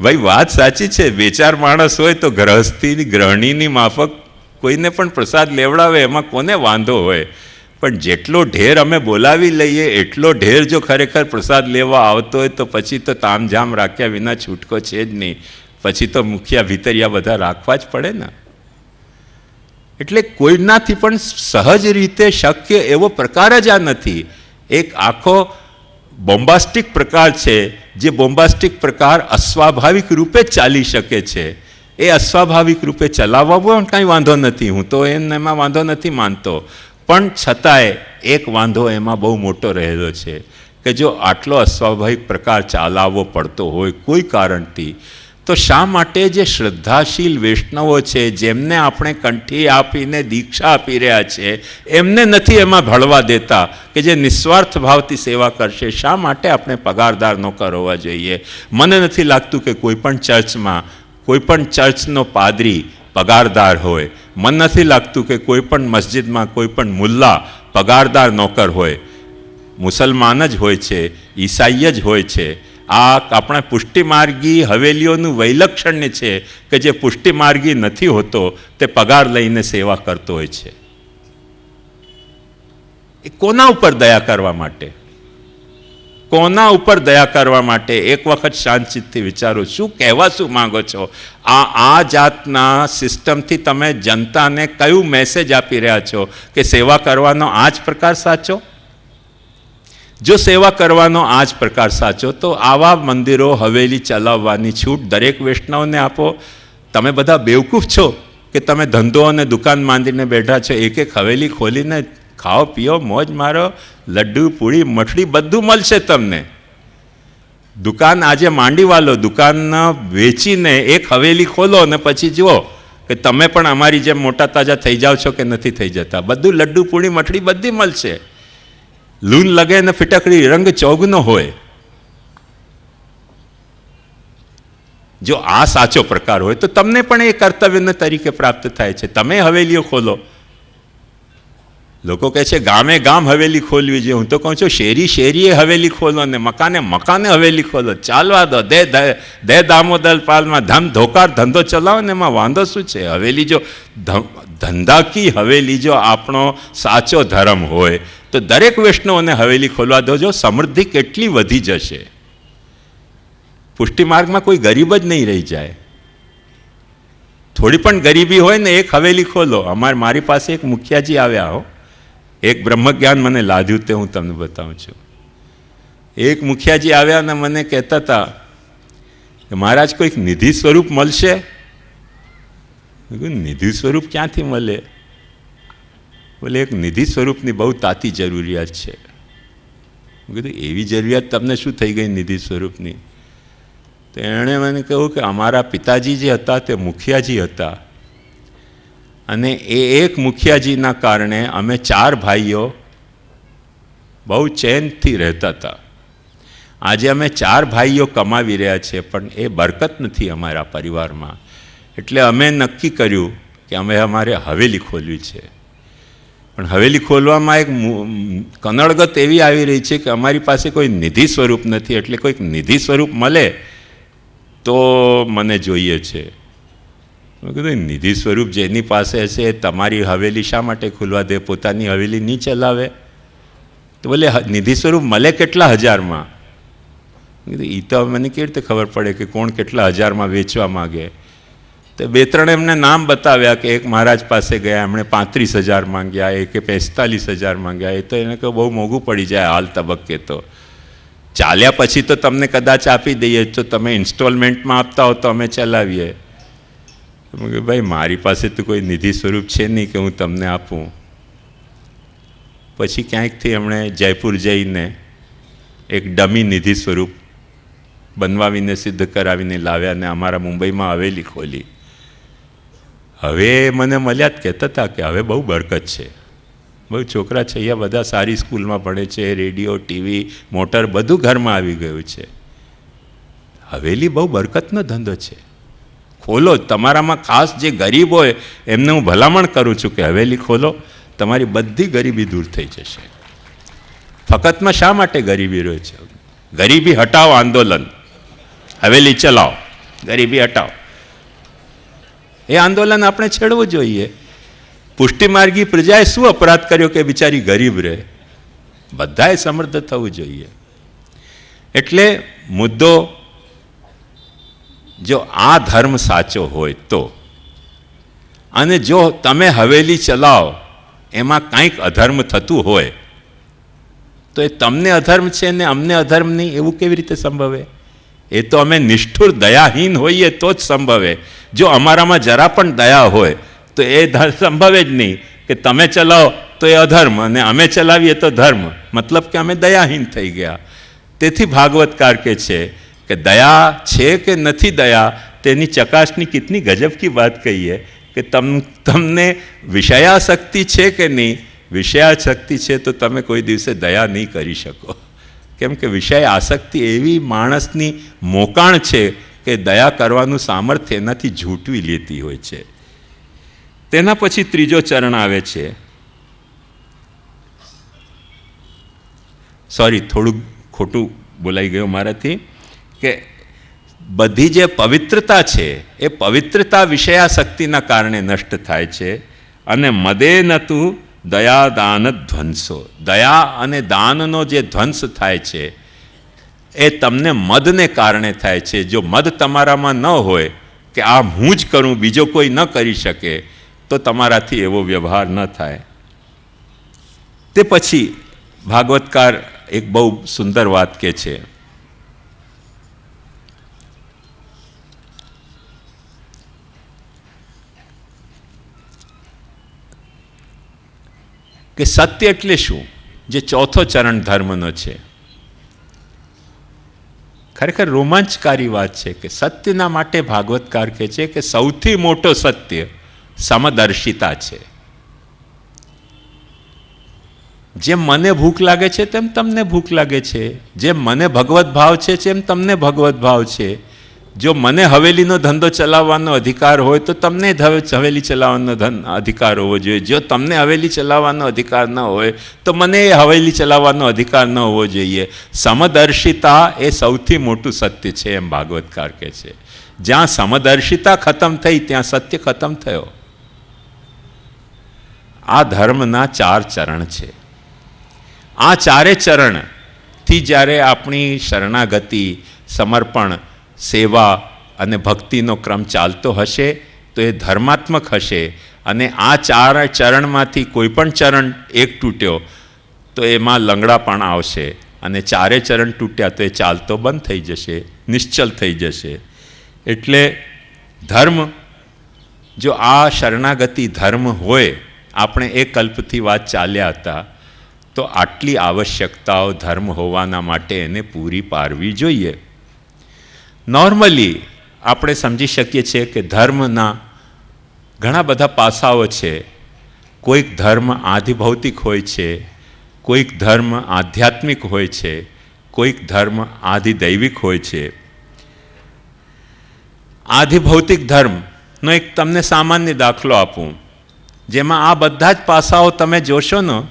ભાઈ, વાત સાચી છે. બે ચાર માણસ હોય તો ગ્રહસ્થીની ગ્રહણીની માફક કોઈને પણ પ્રસાદ લેવડાવે એમાં કોને વાંધો હોય? પણ જેટલો ઢેર અમે બોલાવી લઈએ, એટલો ઢેર જો ખરેખર પ્રસાદ લેવા આવતો હોય તો પછી તો તામઝામ રાખ્યા વિના છૂટકો છે જ નહીં. પછી તો મુખિયા ભીતરિયા બધા રાખવા જ પડે ને. એટલે કોઈનાથી પણ સહજ રીતે શક્ય એવો પ્રકાર જ આ નથી. એક આખો બોમ્બાસ્ટિક પ્રકાર છે, જે બોમ્બાસ્ટિક પ્રકાર અસ્વાભાવિક રૂપે ચાલી શકે છે. એ અસ્વાભાવિક રૂપે ચલાવવામાં કાંઈ વાંધો નથી. હું તો એને એમાં વાંધો નથી માનતો. પણ છતાંય એક વાંધો એમાં બહુ મોટો રહેલો છે કે જો આટલો અસ્વાભાવિક પ્રકાર ચાલાવવો પડતો હોય કોઈ કારણથી તો શા માટે જે શ્રદ્ધાશીલ વૈષ્ણવો છે, જેમને આપણે કંઠી આપીને દીક્ષા આપી રહ્યા છે, એમને નથી એમાં ભળવા દેતા કે જે નિસ્વાર્થ ભાવથી સેવા કરશે? શા માટે આપણે પગારદાર નોકર કરવા જોઈએ? મને નથી લાગતું કે કોઈ પણ ચર્ચમાં, કોઈ પણ ચર્ચનો પાદરી પગારદાર હોય. મને નથી લાગતું કે કોઈ પણ મસ્જિદમાં કોઈ પણ મુલ્લા પગારદાર નોકર હોય. મુસલમાન જ હોય છે, ઈસાઈ જ હોય છે. આ આપણા પુષ્ટિમાર્ગી હવેલીઓનું વૈલક્ષણ્ય છે કે જે પુષ્ટિમાર્ગી નથી હોતો, તે પગાર લઈને સેવા કરતો હોય છે. એ કોના ઉપર દયા કરવા માટે? કોના ઉપર દયા કરવા માટે? એક વખત શાંતિથી વિચારો, શું કહેવા, શું માંગો છો? આ આ જાતના સિસ્ટમથી તમે જનતાને કયું મેસેજ આપી રહ્યા છો? કે સેવા કરવાનો આ જ પ્રકાર સાચો? જો સેવા કરવાનો આ જ પ્રકાર સાચો, તો આવા મંદિરો હવેલી ચલાવવાની છૂટ દરેક વૈષ્ણવને આપો. તમે બધા બેવકૂફ છો કે તમે ધંધો અને દુકાન માંડીને બેઠા છો એક એક હવેલી ખોલીને ખાઓ, પીઓ, મોજ મારો, લડ્ડુ, પૂરી મઠડી બધું મળશે તમને. દુકાન આજે માંડી વાલો દુકાન વેચીને એક હવેલી ખોલો અને પછી જુઓ કે તમે પણ અમારી જેમ મોટા તાજા થઈ જાઓ છો કે નથી થઈ જતા. બધું લડ્ડુ, પૂરી મઠડી બધી મળશે. લૂન લગે ને ફિટકડી રંગ ચોગનો હોય. જો આ સાચો પ્રકાર હોય તો તમને પણ એ કર્તવ્યને તરીકે પ્રાપ્ત થાય છે. તમે હવેલીઓ ખોલો. લોકો કહે છે, ગામે ગામ હવેલી ખોલવી જોઈએ. હું તો કહું છું, શેરી શેરીએ હવેલી ખોલો ને મકાને મકાને હવેલી ખોલો. ચાલવા દો. દે દે દામોદર પાલમાં ધમ ધોકાર ધંધો ચલાવો ને એમાં વાંધો શું છે? હવેલી જો ધંધાકી હવેલી જો આપણો સાચો ધર્મ હોય, તો દરેક વૈષ્ણવને હવેલી ખોલવા દોજો સમૃદ્ધિ કેટલી વધી જશે. પુષ્ટિમાર્ગમાં કોઈ ગરીબ જ નહીં રહી જાય. થોડી પણ ગરીબી હોય ને એક હવેલી ખોલો. અમારે, મારી પાસે એક મુખિયાજી આવ્યા હો. એક બ્રહ્મજ્ઞાન મને લાદ્યું તે હું તમને બતાવું છું. એક મુખિયાજી આવ્યા અને મને કહેતા હતા કે મહારાજ કોઈક નિધિ સ્વરૂપ મળશે? નિધિ સ્વરૂપ ક્યાંથી મળે? બોલે, એક નિધિ સ્વરૂપની બહુ તાતી જરૂરિયાત છે. કીધું, એવી જરૂરિયાત તમને શું થઈ ગઈ નિધિ સ્વરૂપની? તો એણે મને કહ્યું કે અમારા પિતાજી જે હતા તે મુખિયાજી હતા. અને એ એક મુખિયાજીના કારણે અમે ચાર ભાઈઓ બહુ ચેનથી રહેતા હતા. આજે અમે ચાર ભાઈઓ કમાવી રહ્યા છીએ, પણ એ બરકત નથી અમારા પરિવારમાં. એટલે અમે નક્કી કર્યું કે અમે અમારે હવેલી ખોલવી છે. પણ હવેલી ખોલવામાં એક કનડગત એવી આવી રહી છે કે અમારી પાસે કોઈ નિધિ સ્વરૂપ નથી. એટલે કોઈક નિધિ સ્વરૂપ મળે તો મને જોઈએ છે. મેં કીધું નિધિ સ્વરૂપ જેની પાસે હશે તમારી હવેલી શા માટે ખુલવા દે? પોતાની હવેલી નહીં ચલાવે? તો બોલે નિધિ સ્વરૂપ મળે કેટલા હજારમાં? કીધું એ તો મને કેવી રીતે ખબર પડે કે કોણ કેટલા હજારમાં વેચવા માગે? તો બે ત્રણ એમને નામ બતાવ્યા કે એક મહારાજ પાસે ગયા, એમણે પાંત્રીસ હજાર માંગ્યા, એકે પિસ્તાલીસ હજાર માંગ્યા. એ તો એને કહું બહુ મોંઘું પડી જાય હાલ તબક્કે તો. ચાલ્યા પછી તો તમને કદાચ આપી દઈએ, તો તમે ઇન્સ્ટોલમેન્ટમાં આપતા હો તો અમે ચલાવીએ. કે ભાઈ, મારી પાસે તો કોઈ નિધિ સ્વરૂપ છે નહીં કે હું તમને આપું. પછી ક્યાંકથી એમણે જયપુર જઈને એક ડમી નિધિ સ્વરૂપ બનવાવીને, સિદ્ધ કરાવીને લાવ્યા અને અમારા મુંબઈમાં હવેલી ખોલી. હવે મને મળ્યા જ કહેતા હતા કે હવે બહુ બરકત છે. બહુ છોકરા છે, અહીંયા બધા સારી સ્કૂલમાં ભણે છે, રેડિયો, ટીવી, મોટર બધું ઘરમાં આવી ગયું છે. હવેલી બહુ બરકતનો ધંધો છે. ખોલો, તમારામાં ખાસ જે ગરીબ હોય, એમને હું ભલામણ કરું છું કે હવેલી ખોલો, તમારી બધી ગરીબી દૂર થઈ જશે. ફકતમાં શા માટે ગરીબી રહે છે? ગરીબી હટાવો આંદોલન. હવેલી ચલાવો. ગરીબી હટાવો. એ આંદોલન આપણે છેડવું જોઈએ. પુષ્ટિમાર્ગી પ્રજાએ શું અપરાધ કર્યો કે બિચારી ગરીબ રહે? બધાએ સમર્થ થવું જોઈએ. એટલે મુદ્દો જો આ ધર્મ સાચો હોય તો. અને જો તમે હવેલી ચલાવો, એમાં કંઈક અધર્મ થતું હોય, તો એ તમને અધર્મ છે ને અમને અધર્મ નહીં, એવું કેવી રીતે સંભવે? એ તો અમે નિષ્ઠુર, દયાહીન હોઈએ તો જ સંભવે. જો અમારામાં જરા પણ દયા હોય, તો એ સંભવે જ નહીં કે તમે ચલાવો તો એ અધર્મ અને અમે ચલાવીએ તો ધર્મ. મતલબ કે અમે દયાહીન થઈ ગયા. તેથી ભાગવતકાર કે છે કે દયા છે કે નથી દયા, તેની ચકાસણી કેટલી ગજબ કી વાત કહીએ કે તમ, તમને વિષયાશક્તિ છે કે નહીં? વિષયાશક્તિ છે તો તમે કોઈ દિવસે દયા નહીં કરી શકો. કેમ કે વિષય આસક્તિ એવી માણસની મોકાણ છે કે દયા કરવાનું સામર્થ્ય એનાથી ઝૂંટવી લેતી હોય છે. તેના પછી ત્રીજો ચરણ આવે છે. સોરી થોડુંક ખોટું બોલાઈ ગયું મારાથી. કે બધી જે પવિત્રતા છે, એ પવિત્રતા વિષયાશક્તિના કારણે નષ્ટ થાય છે અને મદે નતું દયા દાન ધ્વંસો. દયા અને દાનનો જે ધ્વંસ થાય છે, એ તમને મદને કારણે થાય છે. જો મદ તમારામાં ન હોય કે આ હું જ કરું, બીજો કોઈ ન કરી શકે, તો તમારાથી એવો વ્યવહાર ન થાય. તે પછી ભાગવતકાર એક બહુ સુંદર વાત કે છે. કે સત્ય એટલે શું? જે ચોથો ચરણ ધર્મનો છે. ખરેખર રોમાંચકારી વાત છે કે સત્યના માટે ભાગવતકાર કહે છે કે સૌથી મોટો સત્ય સમદર્શિતા છે. જેમ મને ભૂખ લાગે છે તેમ તમને ભૂખ લાગે છે. જેમ મને ભગવત ભાવ છે તેમ તમને ભગવત ભાવ છે. જો મને હવેલીનો ધંધો ચલાવવાનો અધિકાર હોય તો તમને હવેલી ચલાવવાનો ધન અધિકાર હોવો જોઈએ. જો તમને હવેલી ચલાવવાનો અધિકાર ન હોય તો મને એ હવેલી ચલાવવાનો અધિકાર ન હોવો જોઈએ. સમદર્શિતા એ સૌથી મોટું સત્ય છે એમ ભાગવતકાર કહે છે. જ્યાં સમદર્શિતા ખતમ થઈ, ત્યાં સત્ય ખતમ થયો. આ ધર્મના ચાર ચરણ છે. આ ચારે ચરણથી જ્યારે આપણી શરણાગતિ સમર્પણ સેવા અને ભક્તિનો ક્રમ ચાલતો હશે તો એ ધર્માત્મક હશે અને આ ચાર ચરણમાંથી કોઈ પણ ચરણ એક તૂટ્યો તો એમાં લંગડાપણ આવશે અને ચારે ચરણ તૂટ્યા તો એ ચાલતો બંધ થઈ જશે, નિશ્ચલ થઈ જશે. એટલે ધર્મ, જો આ શરણાગતિ ધર્મ હોય, આપણે એ કલ્પથી વાત ચાલ્યા હતા, તો આટલી આવશ્યકતાઓ ધર્મ હોવાના માટે એને પૂરી પાડવી જોઈએ. નોર્મલી આપણે સમજી શકીએ છીએ કે ધર્મના ઘણા બધા પાસાઓ છે. કોઈક ધર્મ આધિભૌતિક હોય છે, કોઈક ધર્મ આધ્યાત્મિક હોય છે, કોઈક ધર્મ આધિદૈવિક હોય છે. આધિભૌતિક ધર્મનો એક તમને સામાન્ય દાખલો આપું. જેમાં આ બધા જ પાસાઓ તમે જોશો ને,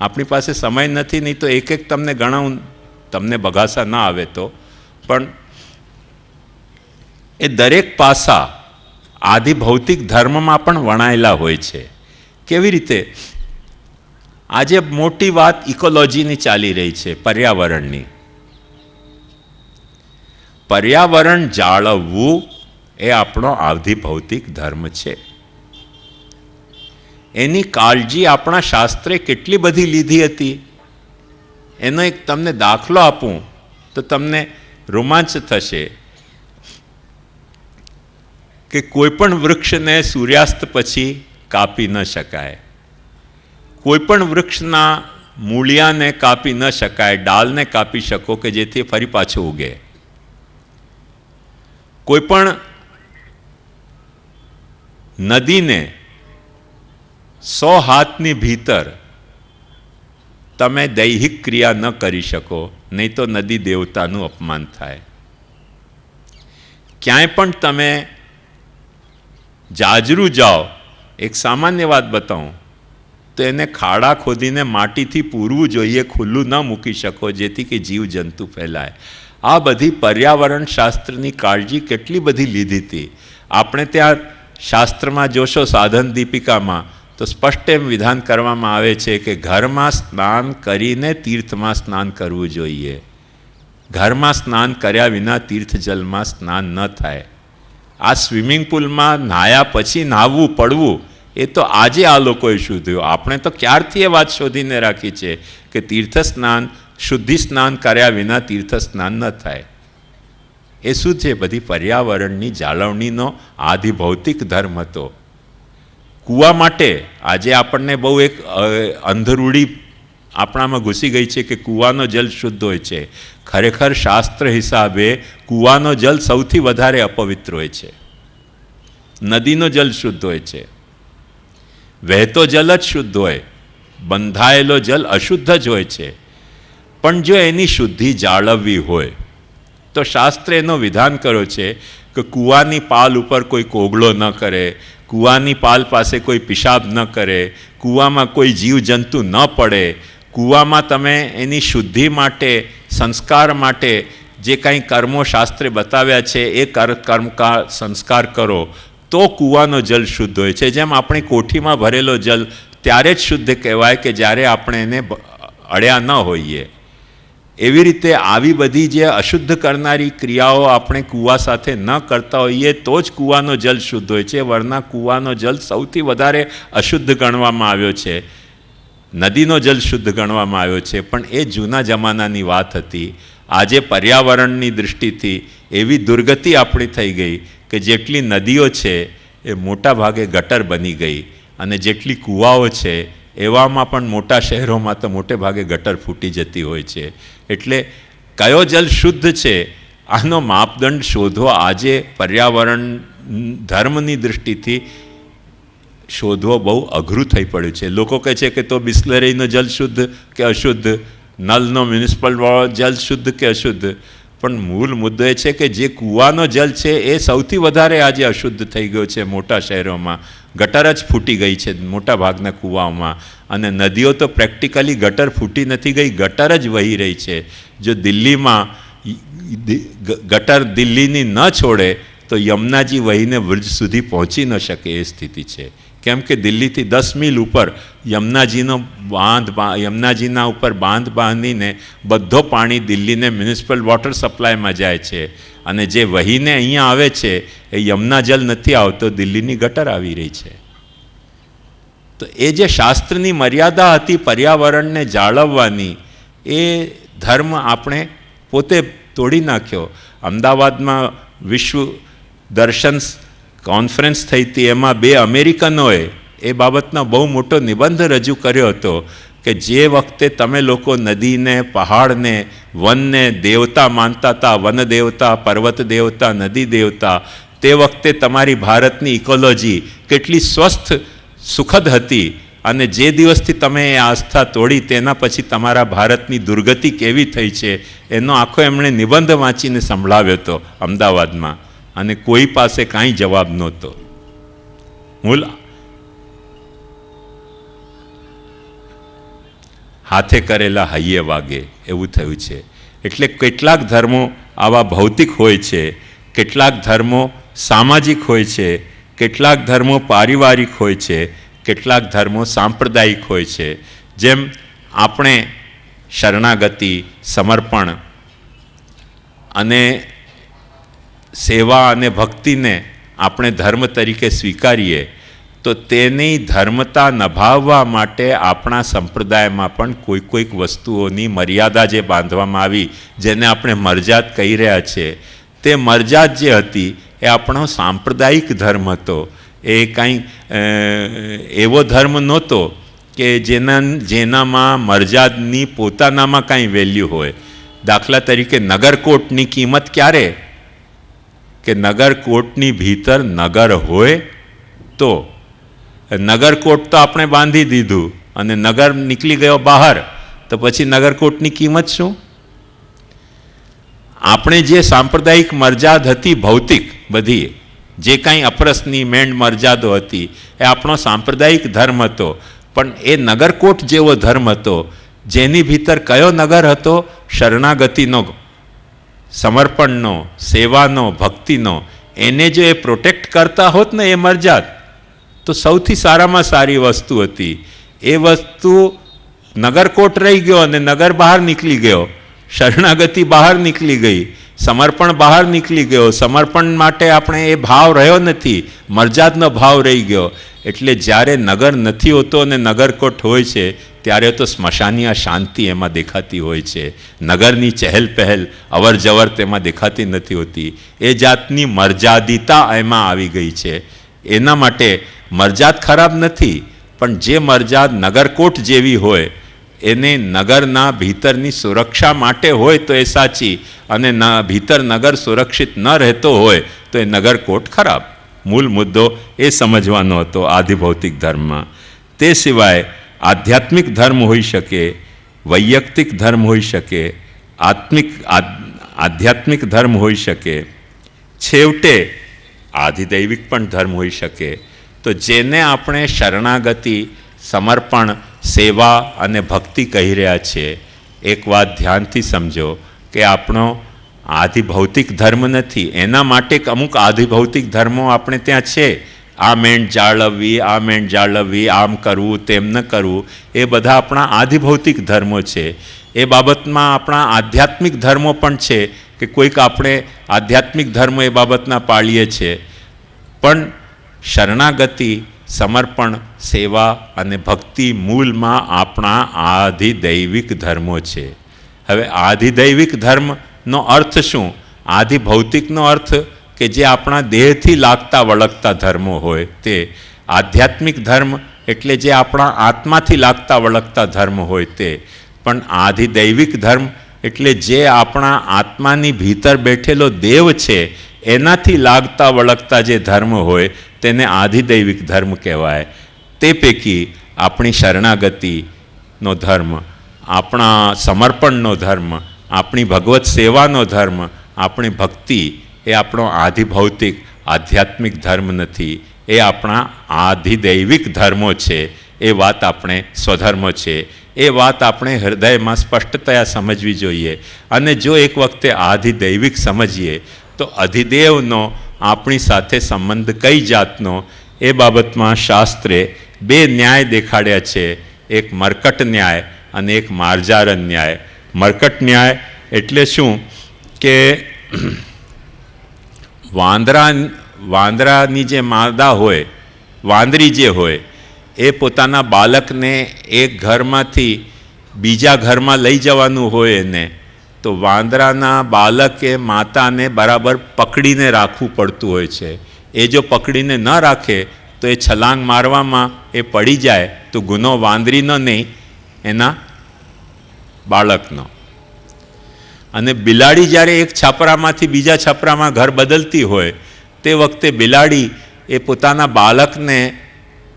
આપણી પાસે સમય નથી, નહીં તો એક એક તમને ગણાવું, તમને બગાસા ના આવે તો. પણ એ દરેક પાસા આદિ ભૌતિક ધર્મમાં પણ વણાયેલા હોય છે. કેવી રીતે? આજે મોટી વાત ઇકોલોજીની ચાલી રહી છે, પર્યાવરણની. પર્યાવરણ જાળવવું એ આપણો આધિ ભૌતિક ધર્મ છે. એની કાળજી આપણા શાસ્ત્રે કેટલી બધી લીધી હતી. એનો એક તમને દાખલો આપું તો તમને રોમાંચ થશે. કે કોઈ પણ વૃક્ષને સૂર્યાસ્ત પછી કાપી ન શકાય. કોઈ પણ વૃક્ષના મૂળિયાને કાપી ન શકાય ડાલને કાપી શકો કે જેથી ફરી પાછું ઉગે. કોઈ પણ નદીને સો હાથની ભીતર તમે દૈહિક ક્રિયા ન કરી શકો, નહીં તો નદી દેવતાનું અપમાન થાય. ક્યાંય પણ તમે જાજરૂ જાઓ. એક સામાન્ય વાત બતાવું. તો એને ખાડા ખોદીને માટીથી પૂરવું જોઈએ, ખુલ્લું ન મૂકી શકો, જેથી કે જીવજંતુ ફેલાય. આ બધી પર્યાવરણ શાસ્ત્રની કાળજી કેટલી બધી લીધી હતી. આપણે ત્યાં શાસ્ત્રમાં જોશો સાધન દીપિકામાં, તો સ્પષ્ટ એમ વિધાન કરવામાં આવે છે કે ઘરમાં સ્નાન કરીને તીર્થમાં સ્નાન કરવું જોઈએ. ઘરમાં સ્નાન કર્યા વિના તીર્થ જલમાં સ્નાન ન થાય. આ સ્વિમિંગ પુલમાં નાહ્યા પછી નાહવું, પડવું, એ તો આજે આ લોકોએ શોધ્યું. આપણે તો ક્યારથી એ વાત શોધીને રાખી છે કે તીર્થ સ્નાન શુદ્ધિ સ્નાન કર્યા વિના તીર્થ સ્નાન ન થાય. એ શું છે? બધી પર્યાવરણની જાળવણીનો આદિ ભૌતિક ધર્મ હતો કૂવા માટે આજે આપણને બહુ એક અંધરૂડી આપણામાં ઘૂસી ગઈ છે કે કૂવાનો જલ શુદ્ધ હોય છે. ખરેખર શાસ્ત્ર હિસાબે કૂવાનો જલ સૌથી વધારે અપવિત્ર હોય છે. નદીનો જલ શુદ્ધ હોય છે. વહેતો જલ જ શુદ્ધ હોય. બંધાયેલો જલ અશુદ્ધ જ હોય છે. પણ જો એની શુદ્ધિ જાળવવી હોય, તો શાસ્ત્ર એનો વિધાન કર્યો છે કે કૂવાની પાલ ઉપર કોઈ કોગળો ન કરે, કૂવાની પાલ પાસે કોઈ પિશાબ ન કરે, કૂવામાં કોઈ જીવજંતુ ન પડે કૂવામાં તમે એની શુદ્ધિ માટે, સંસ્કાર માટે જે કાંઈ કર્મો શાસ્ત્રે બતાવ્યા છે, એ કર કર્મ સંસ્કાર કરો, તો કૂવાનો જલ શુદ્ધ હોય છે. જેમ આપણી કોઠીમાં ભરેલો જલ ત્યારે જ શુદ્ધ કહેવાય કે જ્યારે આપણે એને અડ્યા ન હોઈએ. એવી રીતે આવી બધી જે અશુદ્ધ કરનારી ક્રિયાઓ આપણે કૂવા સાથે ન કરતા હોઈએ, તો જ કૂવાનો જલ શુદ્ધ હોય છે. વરના કૂવાનો જલ સૌથી વધારે અશુદ્ધ ગણવામાં આવ્યો છે. નદીનો જલ શુદ્ધ ગણવામાં આવ્યો છે, પણ એ જૂના જમાનાની વાત હતી. આજે પર્યાવરણની દૃષ્ટિથી એવી દુર્ગતિ આપણી થઈ ગઈ કે જેટલી નદીઓ છે એ મોટા ભાગે ગટર બની ગઈ અને જેટલી કૂવાઓ છે એવામાં પણ મોટા શહેરોમાં તો મોટે ભાગે ગટર ફૂટી જતી હોય છે. એટલે કયો જલ શુદ્ધ છે, આનો માપદંડ શોધવો આજે પર્યાવરણ, ધર્મની દૃષ્ટિથી શોધવો બહુ અઘરું થઈ પડ્યું છે. લોકો કહે છે કે તો બિસ્લેરીનો જલ શુદ્ધ કે અશુદ્ધ? નલનો મ્યુનિસિપલ જલ શુદ્ધ કે અશુદ્ધ? પણ મૂળ મુદ્દો એ છે કે જે કૂવાનો જલ છે એ સૌથી વધારે આજે અશુદ્ધ થઈ ગયો છે મોટા શહેરોમાં. ગટર જ ફૂટી ગઈ છે મોટા ભાગના કૂવાઓમાં. અને નદીઓ તો પ્રેક્ટિકલી ગટર ફૂટી નથી ગઈ, ગટર જ વહી રહી છે. જો દિલ્હીમાં ગટર દિલ્હીની ન છોડે, તો યમુનાજી વહીને વૃજ સુધી પહોંચી ન શકે એ સ્થિતિ છે. કેમ કે દિલ્હીથી દસ મીલ ઉપર યમુનાજીનો બાંધ યમુનાજીના ઉપર બાંધ બાંધીને બધો પાણી દિલ્હીને મ્યુનિસિપલ વોટર સપ્લાયમાં જાય છે. અને જે વહીને અહીંયા આવે છે, એ યમુના જલ નથી આવતો, દિલ્હીની ગટર આવી રહી છે. તો એ જે શાસ્ત્રની મર્યાદા હતી પર્યાવરણને જાળવવાની, એ ધર્મ આપણે પોતે તોડી નાખ્યો. અમદાવાદમાં વિશ્વ દર્શન કોન્ફરન્સ થઈ હતી, એમાં બે અમેરિકનોએ એ બાબતનો બહુ મોટો નિબંધ રજૂ કર્યો હતો કે જે વખતે તમે લોકો નદીને, પહાડને, વનને દેવતા માનતા હતા, વન દેવતા, પર્વત દેવતા, નદી દેવતા, તે વખતે તમારી ભારતની ઇકોલોજી કેટલી સ્વસ્થ, સુખદ હતી અને જે દિવસથી તમે એ આસ્થા તોડી તેના પછી તમારા ભારતની દુર્ગતિ કેવી થઈ છે, એનો આખો એમણે નિબંધ વાંચીને સંભળાવ્યો હતો અમદાવાદમાં. અને કોઈ પાસે કાંઈ જવાબ નહોતો. હું હાથે કરેલા હૈયે વાગે, એવું થયું છે. એટલે કેટલાક ધર્મો આવા ભૌતિક હોય છે, કેટલાક ધર્મો સામાજિક હોય છે, કેટલાક ધર્મો પારિવારિક હોય છે, કેટલાક ધર્મો સાંપ્રદાયિક હોય છે. જેમ આપણે શરણાગતિ, સમર્પણ અને સેવા અને ભક્તિને આપણે ધર્મ તરીકે સ્વીકારીએ, તો તેની ધર્મતા નભાવવા માટે આપણા સંપ્રદાયમાં પણ કોઈ કોઈક વસ્તુઓની મર્યાદા જે બાંધવામાં આવી, જેને આપણે મરજાત કહી રહ્યા છીએ તે મરજાત જે હતી એ આપણો સાંપ્રદાયિક ધર્મ હતો. એ કાંઈ એવો ધર્મ નહોતો કે જેના, જેનામાં મરજાદની પોતાનામાં કાંઈ વેલ્યુ હોય. દાખલા તરીકે નગરકોટની કિંમત ક્યારે? કે નગરકોટની ભીતર નગર હોય તો, નગરકોટ તો આપણે બાંધી દીધું અને નગર નીકળી ગયો બહાર, તો પછી નગરકોટની કિંમત શું? આપણે જે સાંપ્રદાયિક મર્યાદ હતી ભૌતિક બધી, જે કાંઈ અપરસની મેંડ મર્યાદો હતી, એ આપણો સાંપ્રદાયિક ધર્મ હતો. પણ એ નગરકોટ જેવો ધર્મ હતો, જેની ભીતર કયો નગર હતો? શરણાગતિનો સમર્પણનો, સેવાનો, ભક્તિનો, એને જો એ પ્રોટેક્ટ કરતા હોત ને એ મરજાત, તો સૌથી સારામાં સારી વસ્તુ હતી. એ વસ્તુ નગરકોટ રહી ગયો અને નગર બહાર નીકળી ગયો. શરણાગતિ બહાર નીકળી ગઈ. સમર્પણ બહાર નીકળી ગયો. સમર્પણ માટે આપણે એ ભાવ રહ્યો નથી. મરજાદનો ભાવ રહી ગયો. એટલે જ્યારે નગર નથી હોતો અને નગરકોટ હોય છે ત્યારે તો સ્મશાનીય શાંતિ એમાં દેખાતી હોય છે. નગરની ચહેલ પહેલ અવર જવર તેમાં દેખાતી નથી હોતી. એ જાતની મર્યાદિતા એમાં આવી ગઈ છે. એના માટે મરજાદ ખરાબ નથી, પણ જે મરજાદ નગરકોટ જેવી હોય, એને નગરના ભીતરની સુરક્ષા માટે હોય તો એ સાચી અને ભીતર નગર સુરક્ષિત ન રહેતો હોય તો એ નગરકોટ ખરાબ. મૂળ મુદ્દો એ સમજવાનો હતો આધિભૌતિક ધર્મમાં. તે સિવાય આધ્યાત્મિક ધર્મ હોઈ શકે, વૈયક્તિક ધર્મ હોઈ શકે, આત્મિક આધ્યાત્મિક ધર્મ હોઈ શકે. છેવટે આધિદૈવિક પણ ધર્મ હોઈ શકે. તો જેને આપણે શરણાગતિ, સમર્પણ, સેવા અને ભક્તિ કહી રહ્યા છીએ એક વાત ધ્યાનથી સમજો કે આપણો આધિભૌતિક ધર્મ નથી. એના માટે અમુક આધિભૌતિક ધર્મો આપણે ત્યાં છે. આ મેન્ટ જાળવવી આ મેન્ટ જાળવવી, આમ કરવું, તેમ ન કરવું, એ બધા આપણા આધિભૌતિક ધર્મો છે. એ બાબતમાં આપણા આધ્યાત્મિક ધર્મો પણ છે કે કોઈક આપણે આધ્યાત્મિક ધર્મ એ બાબતના પાળીએ છીએ પણ શરણાગતિ, સમર્પણ, સેવા અને ભક્તિ મૂળમાં આપણા આધિદૈવિક ધર્મો છે. હવે આધિદૈવિક ધર્મનો અર્થ શું? આધિભૌતિકનો અર્થ કે જે આપણા દેહથી લાગતા વળગતા ધર્મો હોય તે આધ્યાત્મિક ધર્મ એટલે જે આપણા આત્માથી લાગતા વળગતા ધર્મ હોય તે, પણ આધિદૈવિક ધર્મ એટલે જે આપણા આત્માની ભીતર બેઠેલો દેવ છે, એનાથી લાગતા વળગતા જે ધર્મ હોય તેને આધિદૈવિક ધર્મ કહેવાય. તે પૈકી આપણી શરણાગતિનો ધર્મ, આપણા સમર્પણનો ધર્મ, આપણી ભગવત સેવાનો ધર્મ, આપણી ભક્તિ એ આપણો આધિભૌતિક, આધ્યાત્મિક ધર્મ નથી. એ આપણા આધિદૈવિક ધર્મો છે. એ વાત આપણે સ્વધર્મો છે. એ વાત આપણે હૃદયમાં સ્પષ્ટતયા સમજવી જોઈએ. અને જો એક વખતે આધિદૈવિક સમજીએ, તો અધિદેવનો આપણી સાથે સંબંધ કઈ જાતનો? એ બાબતમાં શાસ્ત્રે બે ન્યાય દેખાડ્યા છે. એક મરકટ ન્યાય અને એક માર્જારન ન્યાય. મરકટ ન્યાય એટલે શું? કે વાંદરા વાંદરાની જે માદા હોય, વાંદરી જે હોય, એ પોતાના બાળકને એક ઘરમાંથી બીજા ઘરમાં લઈ જવાનું હોય એને, તો વાંદરાના બાળકે માતાને બરાબર પકડીને રાખવું પડતું હોય છે. એ જો પકડીને ન રાખે, તો એ છલાંગ મારવામાં એ પડી જાય, તો ગુનો વાંદરીનો નહીં, એના બાળકનો. અને બિલાડી જ્યારે એક છાપરામાંથી બીજા છાપરામાં ઘર બદલતી હોય, તે વખતે બિલાડી એ પોતાના બાળકને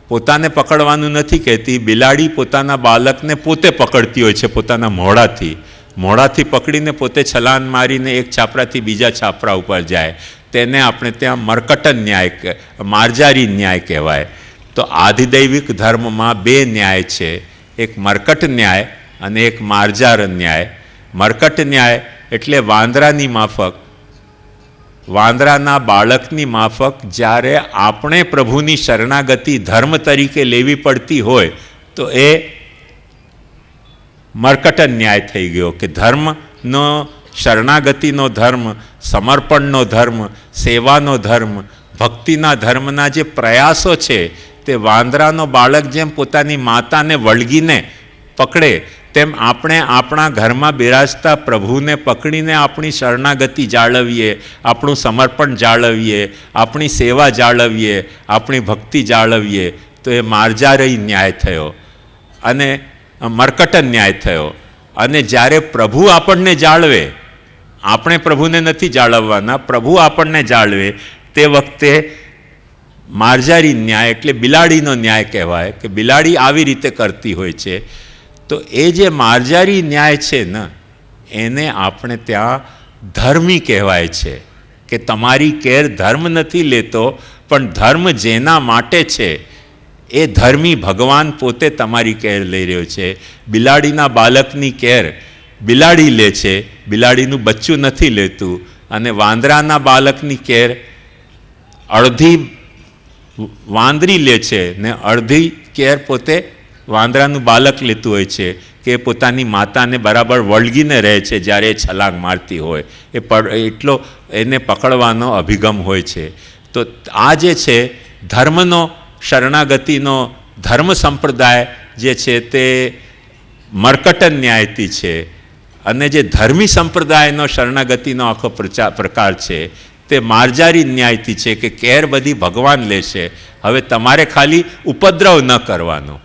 પોતાને પકડવાનું નથી કહેતી, બિલાડી પોતાના બાળકને પોતે પકડતી હોય છે પોતાના મોઢાથી. મોઢાથી પકડીને પોતે છલાન મારીને એક છાપરાથી બીજા છાપરા ઉપર જાય. તેને આપણે ત્યાં મરકટન ન્યાય માર્જારી ન્યાય કહેવાય. તો આધિદૈવિક ધર્મમાં બે ન્યાય છે. એક મરકટ ન્યાય અને એક માર્જાર ન્યાય. મરકટ ન્યાય એટલે વાંદરાની માફક. વાંદરાના બાળકની માફક જ્યારે આપણે પ્રભુની શરણાગતિ ધર્મ તરીકે લેવી પડતી હોય, તો એ મરકટ ન્યાય થઈ ગયો કે ધર્મનો શરણાગતિનો ધર્મ, સમર્પણનો ધર્મ, સેવાનો ધર્મ, ભક્તિના ધર્મના જે પ્રયાસો છે તે વાંદરાનો બાળક જેમ પોતાની માતાને વળગીને પકડે તેમ આપણે આપણા ઘરમાં બિરાજતા પ્રભુને પકડીને આપણી શરણાગતિ જાળવીએ, આપણું સમર્પણ જાળવીએ, આપણી સેવા જાળવીએ, આપણી ભક્તિ જાળવીએ, તો એ માર્જારય ન્યાય થયો અને મરકટન ન્યાય થયો. અને જ્યારે પ્રભુ આપણને જાળવે, આપણે પ્રભુને નથી જાળવવાના, પ્રભુ આપણને જાળવે, તે વખતે માર્જારી ન્યાય એટલે બિલાડીનો ન્યાય કહેવાય કે બિલાડી આવી રીતે કરતી હોય છે. તો એ જે માર્જારી ન્યાય છે ને, એને આપણે ત્યાં ધર્મી કહેવાય છે કે તમારી કેર ધર્મ નથી લેતો, પણ ધર્મ જેના માટે છે, એ ધર્મી ભગવાન પોતે તમારી કેર લઈ રહ્યો છે. બિલાડીના બાળકની કેર બિલાડી લે છે, બિલાડીનું બચ્ચું નથી લેતું, અને વાંદરાના બાળકની કેર અડધી વાંદરી લે છે ને અડધી કેર પોતે વાંદરાનું બાલક લેતું હોય છે કે પોતાની માતાને બરાબર વળગીને રહે છે જ્યારે એ છલાંગ મારતી હોય. એ એટલો એને પકડવાનો અભિગમ હોય છે. તો આ જે છે, ધર્મનો શરણાગતિનો ધર્મ સંપ્રદાય જે છે તે મર્કટન ન્યાયતી છે. અને જે ધર્મી સંપ્રદાયનો શરણાગતિનો આખો પ્રચાર પ્રકાર છે, તે માર્જારી ન્યાયથી છે કે કેર બધી ભગવાન લેશે હવે તમારે ખાલી ઉપદ્રવ ન કરવાનો.